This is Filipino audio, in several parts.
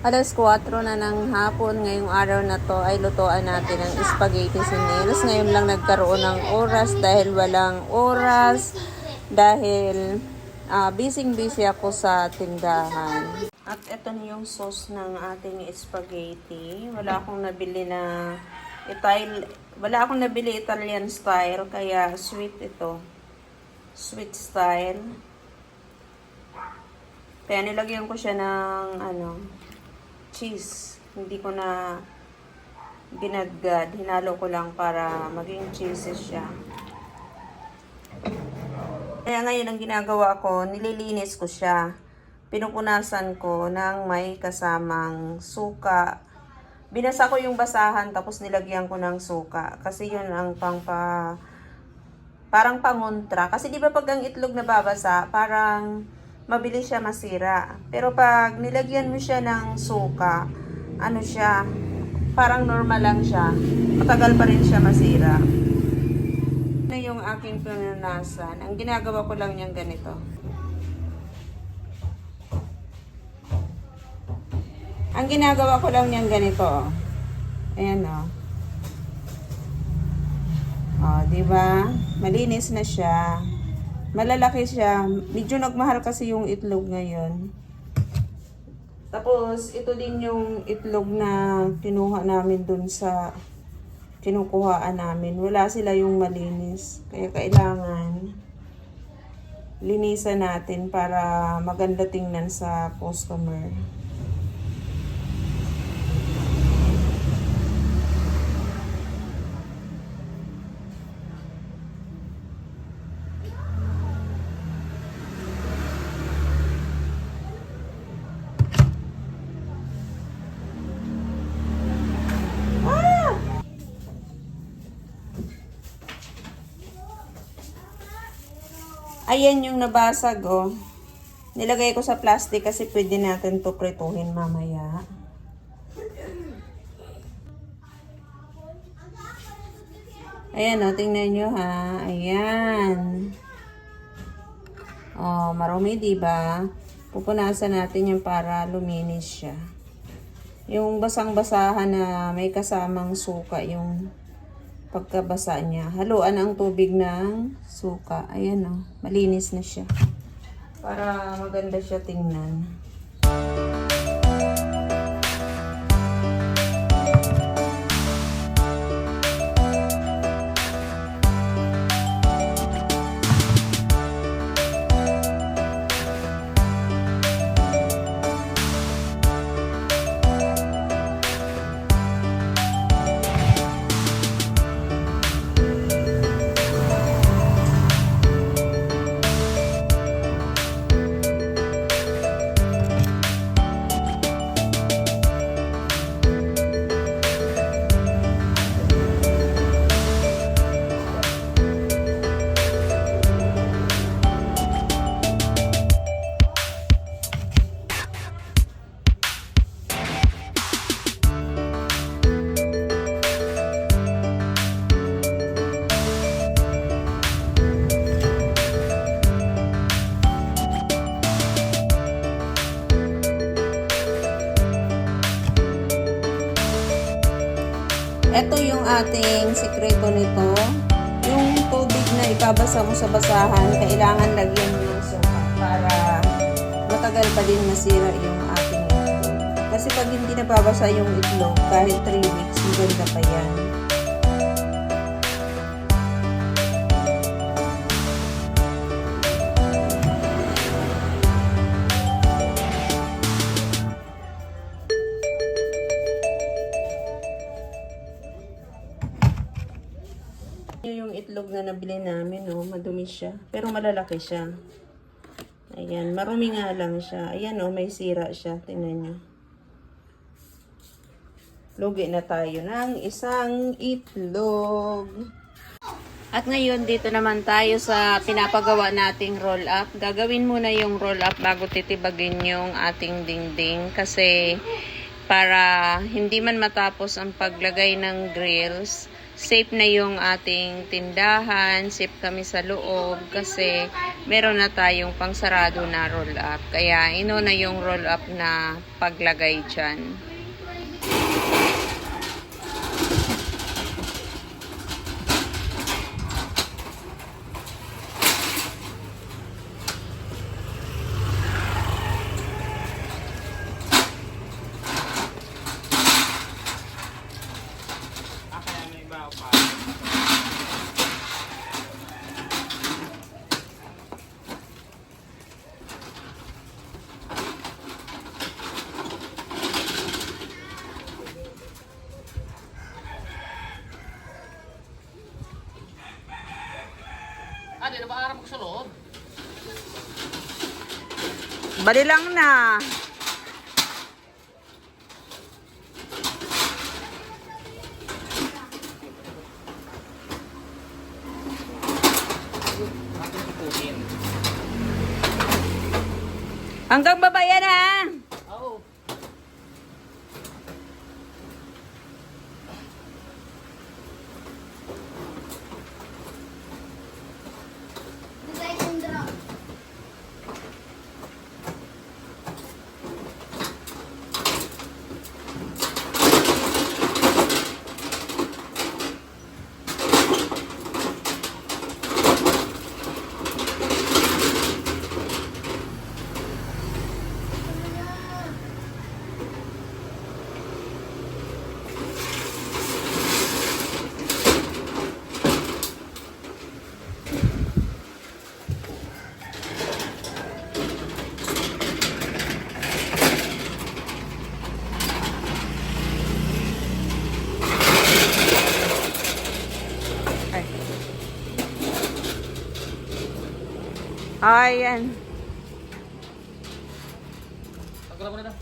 Alas 4 na ng hapon ngayong araw na to ay lutuan natin ang spaghetti sinilas. Ngayon lang nagkaroon ng oras dahil walang oras dahil ah, busy-busy ako sa tindahan. At ito yung sauce ng ating spaghetti. Wala akong nabili na Ital wala akong nabili Italian style kaya sweet ito. Sweet style. Kaya nilagyan ko siya ng ano, cheese. Hindi ko na ginadgad. Hinalo ko lang para maging cheesy siya. Kaya ngayon ang ginagawa ko, nililinis ko siya. Pinupunasan ko ng may kasamang suka. Binasa ko yung basahan tapos nilagyan ko ng suka. Kasi yun ang pangpa parang pangontra. Kasi di ba pag ang itlog nababasa, parang mabilis siya masira. Pero pag nilagyan mo siya ng suka, ano siya, parang normal lang siya. Matagal pa rin siya masira. Na yung aking pinunasan. Ang ginagawa ko lang niyang ganito. Ang ginagawa ko lang niyang ganito. oh. Ayan oh. Oh, di ba? Malinis na siya. Malalaki siya. Medyo nagmahal kasi yung itlog ngayon. Tapos, ito din yung itlog na kinuha namin dun sa kinukuhaan namin. Wala sila yung malinis. Kaya kailangan linisan natin para maganda tingnan sa customer. Ayan yung nabasag, oh. Nilagay ko sa plastic kasi pwede natin to prituhin mamaya. Ayan, oh. Tingnan nyo, ha. Ayan. Oh, marumi, ba? Pupunasan natin yan para luminis siya. Yung basang-basahan na may kasamang suka, yung pagkabasa niya. Haluan ang tubig ng suka. Ayan o, malinis na siya. Para maganda siya tingnan. Ito ating sikreto nito. Yung tubig na ibabasa mo sa basahan, kailangan lagyan mo ng suka para matagal pa din masira yung ating itlog. Kasi pag hindi nababasa yung itlog, kahit 3 weeks, maganda pa yan. Itlog na nabili namin, oh, madumi siya. Pero malalaki siya. Ayan, marumi nga lang siya. Ayan, oh, may sira siya. Tingnan nyo. Lugi na tayo ng isang itlog. At ngayon, dito naman tayo sa pinapagawa nating roll up. Gagawin muna yung roll up bago titibagin yung ating dingding. Kasi para hindi man matapos ang paglagay ng grills, safe na yung ating tindahan, safe kami sa loob kasi meron na tayong pangsarado na roll up. Kaya ino na yung roll up na paglagay dyan. Ah, di na ba araw magsulod? Bali lang na. Hanggang baba yan ha. Oo. Ay. Ayan. Pagkala mo na na.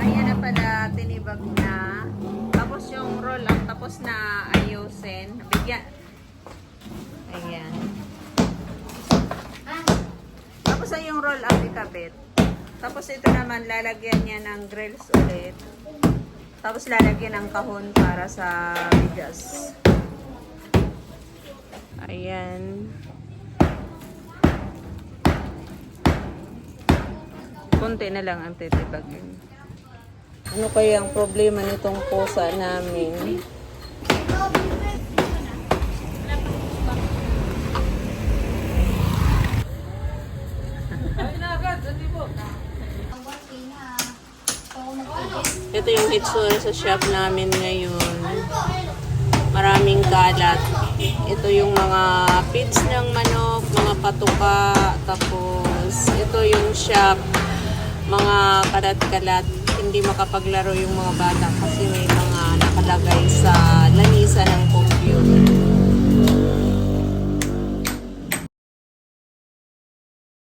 Ayan na pala, tinibag na. Tapos yung roll up, tapos na ayusin. Bigyan. Ayan. Tapos ay yung roll up ikabit. Tapos ito naman, lalagyan niya ng grills ulit. Tapos lalagyan ng kahon para sa bigas. Ayan. Konti na lang ang titibagin. Ano kaya ang problema nitong pusa namin? Ito yung hitsura sa shop namin ngayon. Maraming kalat. Ito yung mga pits ng manok, mga patuka, tapos ito yung shop, mga kalat-kalat. Hindi makapaglaro yung mga bata kasi may mga nakalagay sa lanisa ng computer.